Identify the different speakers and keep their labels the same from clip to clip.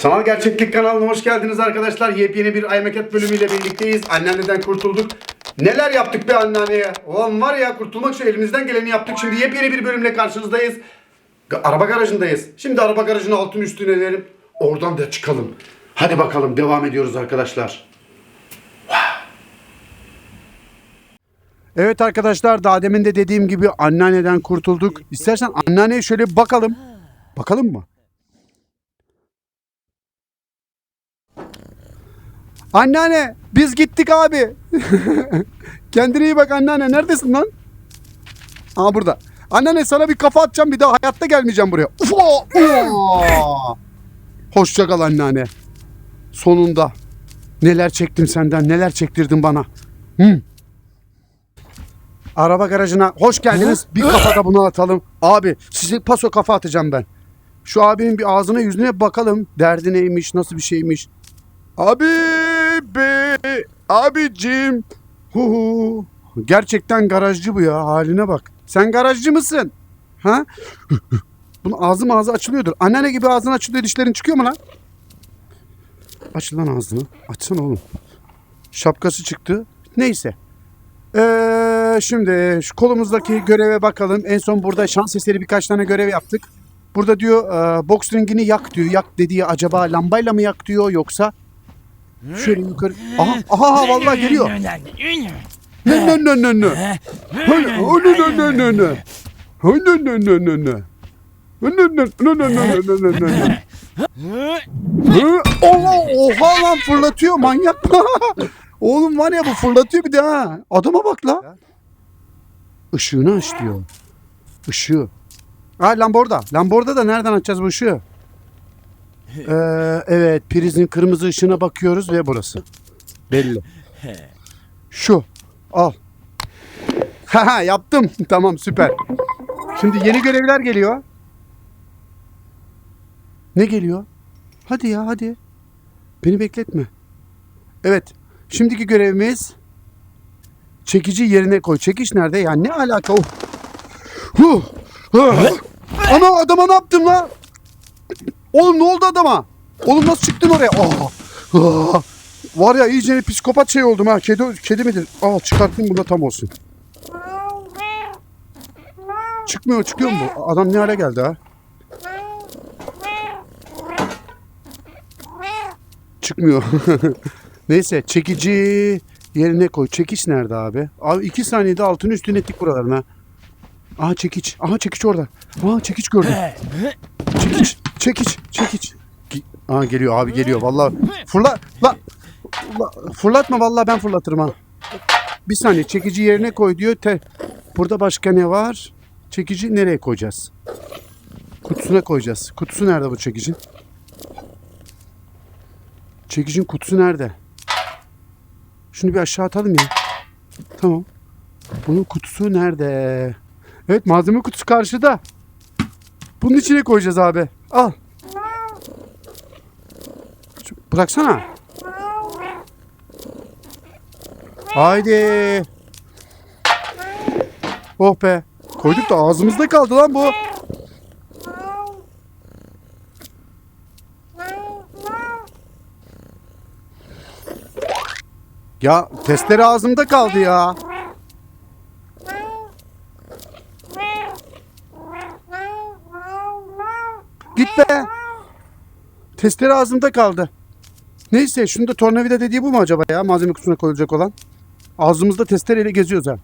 Speaker 1: Sanal Gerçeklik kanalına hoş geldiniz arkadaşlar. Yepyeni bir iMaket bölümüyle birlikteyiz. Anneanneden kurtulduk. Neler yaptık be anneanneye? Ulan var ya kurtulmak için elimizden geleni yaptık. Şimdi yepyeni bir bölümle karşınızdayız. Araba garajındayız. Şimdi araba garajının altını üstüne inelim. Oradan da çıkalım. Hadi bakalım devam ediyoruz arkadaşlar. Evet arkadaşlar daha demin de dediğim gibi anneanneden kurtulduk. İstersen anneanneye şöyle bir bakalım. Bakalım mı? Anneanne biz gittik abi. Kendine iyi bak anneanne. Neredesin lan? Aa burada. Anneanne sana bir kafa atacağım bir daha hayatta gelmeyeceğim buraya. Ufo! Hoşça kal anneanne. Sonunda. Neler çektim senden neler çektirdin bana. Hı. Araba garajına hoş geldiniz. Bir kafada bunu atalım. Abi size paso kafa atacağım ben. Şu abinin bir ağzına yüzüne bakalım. Derdi neymiş, nasıl bir şeymiş. Abi be, abicim. Hu hu. Gerçekten garajcı bu ya. Haline bak. Sen garajcı mısın? Ha? Bunun ağzı ağzı açılıyordur. Anneanne gibi ağzın açılıyor dişlerin çıkıyor mu lan? Aç lan ağzını. Açsana oğlum. Şapkası çıktı. Neyse. Ee, şimdi şu kolumuzdaki göreve bakalım. En son burada şans eseri birkaç tane görev yaptık. Burada diyor e, boks ringini yak diyor. Yak dediği acaba lambayla mı yak diyor yoksa şöyle yukarı. Aha aha vallahi geliyor. Ne ne ne ne ne. Hani, ne ne ne ne ne. Ne ne ne ne ne. Ne ne ne ne ne ne ne ne ne? Allah oha lan fırlatıyor manyak. Oğlum var ya bu fırlatıyor bir de ha. Adama bak la. Işığını aç diyor. Işığı. Ha lamborda. Lamborda da nereden açacağız bu ışığı? Ee, evet prizin kırmızı ışığına bakıyoruz ve burası. Belli. Şu. Al. Haha yaptım. tamam süper. Şimdi yeni görevler geliyor. Ne geliyor? Hadi ya hadi. Beni bekletme. Evet. Şimdiki görevimiz çekici yerine koy. Çekiş nerede? Ya ne alaka? Oh. Huh. Ana adama ne yaptın lan? Oğlum ne oldu adama? Oğlum nasıl çıktın oraya? Ah. Ah. Var ya iyice psikopat şey oldum ha. Kedi, kedi midir? Al çıkartayım bunda tam olsun. Çıkmıyor çıkıyor mu? Adam ne hale geldi ha? Çıkmıyor. Neyse çekici yerine koy. Çekiç nerede abi? Abi iki saniyede altını üstüne ettik buralarına. Aha çekiç. Aha çekiç orada. Aha çekiç gördüm. Çekiç. Çekiç. Aha geliyor abi geliyor. Vallahi fırla. La. la- Fırlatma vallahi ben fırlatırım ha. Bir saniye çekici yerine koy diyor. Te Burada başka ne var? Çekici nereye koyacağız? Kutusuna koyacağız. Kutusu nerede bu çekicin? Çekicin kutusu nerede? Şunu bir aşağı atalım ya. Tamam. Bunun kutusu nerede? Evet malzeme kutusu karşıda. Bunun içine koyacağız abi. Al. Bıraksana. Haydi. Oh be. Koyduk da ağzımızda kaldı lan bu. Ya testere ağzımda kaldı ya. Git be. Testere ağzımda kaldı. Neyse şunu da tornavida dediği bu mu acaba ya malzeme kutusuna koyulacak olan? Ağzımızda testereyle geziyoruz ha.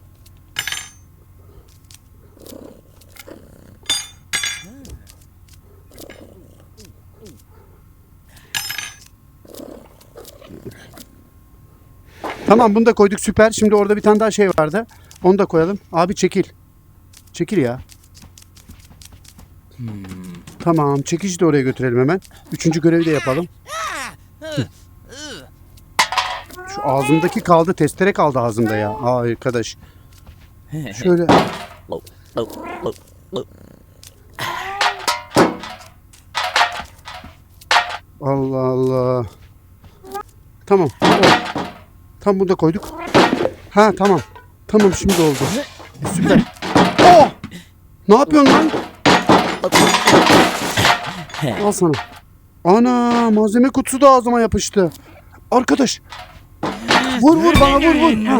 Speaker 1: Tamam bunu da koyduk süper. Şimdi orada bir tane daha şey vardı. Onu da koyalım. Abi çekil. Çekil ya. Tamam çekici de oraya götürelim hemen. Üçüncü görevi de yapalım. Şu ağzımdaki kaldı. Testere kaldı ağzımda ya. Aa arkadaş. Şöyle. Allah Allah. Tamam. Tam bunu da koyduk. Ha tamam. Tamam şimdi oldu. Süper. Oh! Ne yapıyorsun lan? Al sana. Ana malzeme kutusu da ağzıma yapıştı. Arkadaş. Vur vur bana vur vur. Ha.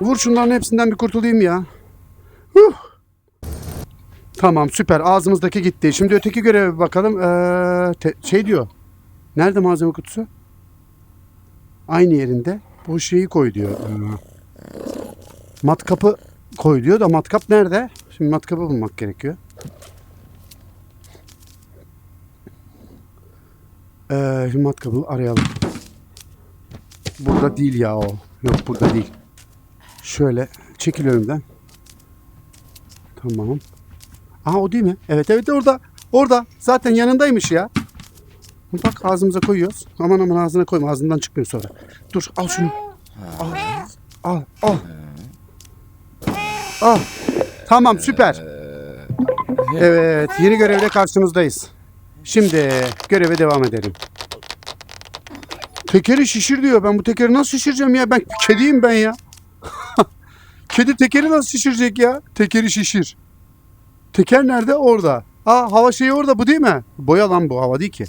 Speaker 1: Vur şunların hepsinden bir kurtulayım ya. Huh. Tamam süper ağzımızdaki gitti. Şimdi öteki göreve bir bakalım. Ee, te- şey diyor. Nerede malzeme kutusu? Aynı yerinde. Bu şeyi koy diyor. Ee, matkapı koy diyor da matkap nerede? Şimdi matkapı bulmak gerekiyor. Ee, şimdi matkapı arayalım. Burada değil ya o. Yok burada değil. Şöyle çekil önümden. Tamam. Aha o değil mi? Evet evet orada. Orada. Zaten yanındaymış ya. Bak ağzımıza koyuyoruz. Aman aman ağzına koyma. Ağzından çıkmıyor sonra. Dur al şunu. Al. Al. Al. Al. Tamam süper. Evet yeni görevle karşınızdayız. Şimdi göreve devam edelim. Tekeri şişir diyor. Ben bu tekeri nasıl şişireceğim ya? Ben kediyim ben ya. Kedi tekeri nasıl şişirecek ya? Tekeri şişir. Teker nerede? Orada. Aa hava şeyi orada bu değil mi? Boya lan bu hava değil ki.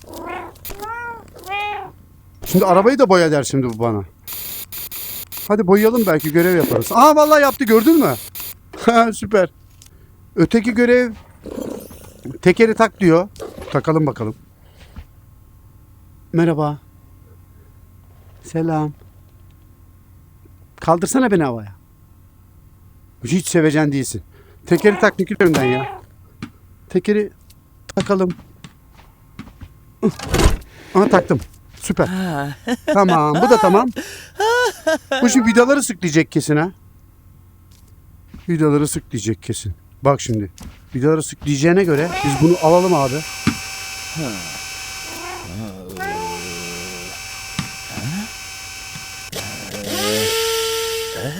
Speaker 1: Şimdi arabayı da boya der şimdi bu bana. Hadi boyayalım belki görev yaparız. Aa vallahi yaptı gördün mü? Ha, Süper. Öteki görev tekeri tak diyor. Takalım bakalım. Merhaba. Selam. Kaldırsana beni havaya. Hiç sevecen değilsin. Tekeri tak Nikil önden ya. Tekeri takalım. Aha taktım. Süper. tamam bu da tamam. Bu şimdi vidaları sık diyecek kesin ha. Vidaları sık diyecek kesin. Bak şimdi. Vidaları sık diyeceğine göre biz bunu alalım abi.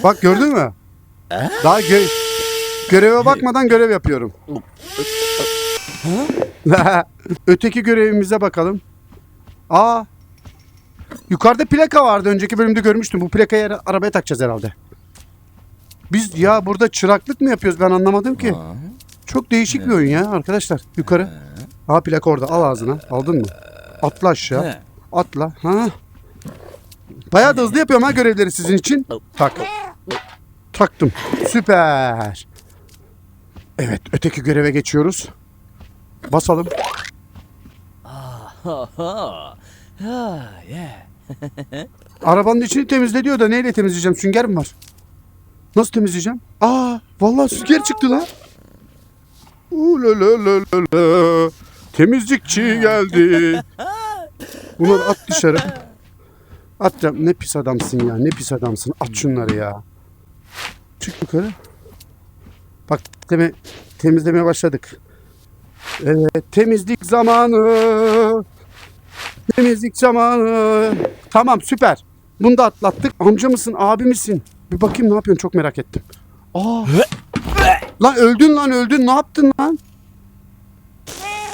Speaker 1: Bak gördün mü? Daha gö- göreve bakmadan görev yapıyorum. Öteki görevimize bakalım. Aa. Yukarıda plaka vardı. Önceki bölümde görmüştüm. Bu plakayı ara- arabaya takacağız herhalde. Biz ya burada çıraklık mı yapıyoruz ben anlamadım ki. Çok değişik bir oyun ya arkadaşlar. Yukarı. Aa plaka orada. Al ağzına. Aldın mı? Atla aşağı. Atla. Ha. Bayağı da hızlı yapıyorum ha görevleri sizin için. Tak. Taktım. Süper. Evet öteki göreve geçiyoruz. Basalım. Arabanın içini temizle diyor da neyle temizleyeceğim? Sünger mi var? Nasıl temizleyeceğim? Aa, vallahi sünger çıktı lan. Ulalala. Temizlikçi geldi. Bunları at dışarı. At ya. Ne pis adamsın ya. Ne pis adamsın. At şunları ya. Çık yukarı. Bak teme, temizlemeye başladık. Evet temizlik zamanı. Temizlik zamanı. Tamam süper. Bunu da atlattık. Amca mısın abi misin? Bir bakayım ne yapıyorsun çok merak ettim. Aa. lan öldün lan öldün ne yaptın lan?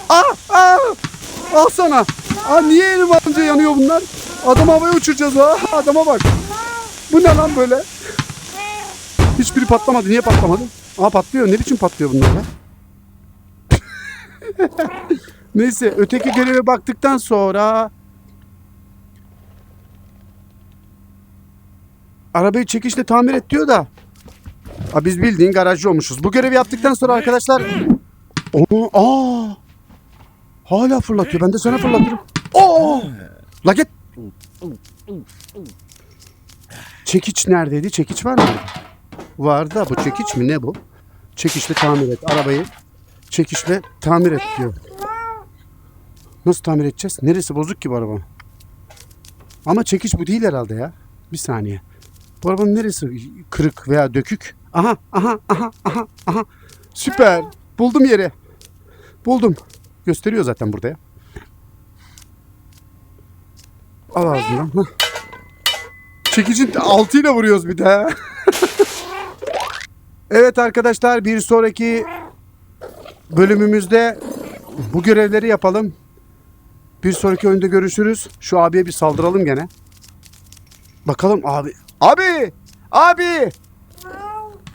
Speaker 1: Aa, aa, al sana. Aa, niye elim amca yanıyor bunlar? Adamı havaya uçuracağız ha. Adama bak. Bu ne lan böyle? Hiçbiri patlamadı. Niye patlamadı? Aa patlıyor. Ne biçim patlıyor bunlar ya? Neyse öteki göreve baktıktan sonra arabayı çekişle tamir et diyor da Aa, biz bildiğin garajcı olmuşuz. Bu görevi yaptıktan sonra arkadaşlar Oo, aa hala fırlatıyor. Ben de sana fırlatırım. Oo! La git. Çekiç neredeydi? Çekiç var mı? Var da bu çekiç mi? Ne bu? Çekiçle tamir et. Arabayı çekişle tamir et diyor. Nasıl tamir edeceğiz? Neresi bozuk ki bu araba? Ama çekiç bu değil herhalde ya. Bir saniye. Bu arabanın neresi kırık veya dökük? Aha, aha, aha, aha, aha. Süper. Buldum yeri. Buldum. Gösteriyor zaten burada ya. Al ağzından. Çekicin altıyla vuruyoruz bir de. evet arkadaşlar bir sonraki bölümümüzde bu görevleri yapalım. Bir sonraki oyunda görüşürüz. Şu abiye bir saldıralım gene. Bakalım abi. Abi! Abi!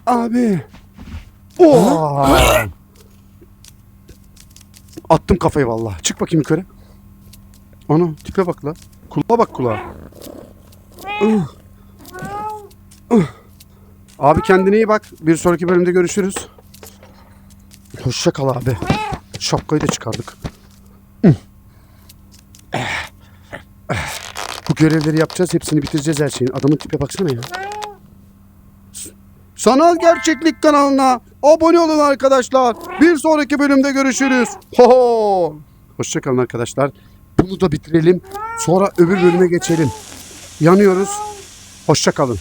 Speaker 1: Abi! Oo! Attım kafayı vallahi. Çık bakayım yukarı. Ana tipe bak la. Kulağa bak kulağa. Abi kendine iyi bak. Bir sonraki bölümde görüşürüz. Hoşça kal abi. Şapkayı da çıkardık. Görevleri yapacağız. Hepsini bitireceğiz her şeyin. Adamın tipe baksana ya. Sanal Gerçeklik kanalına abone olun arkadaşlar. Bir sonraki bölümde görüşürüz. Ho ho. Hoşçakalın arkadaşlar. Bunu da bitirelim. Sonra öbür bölüme geçelim. Yanıyoruz. Hoşçakalın.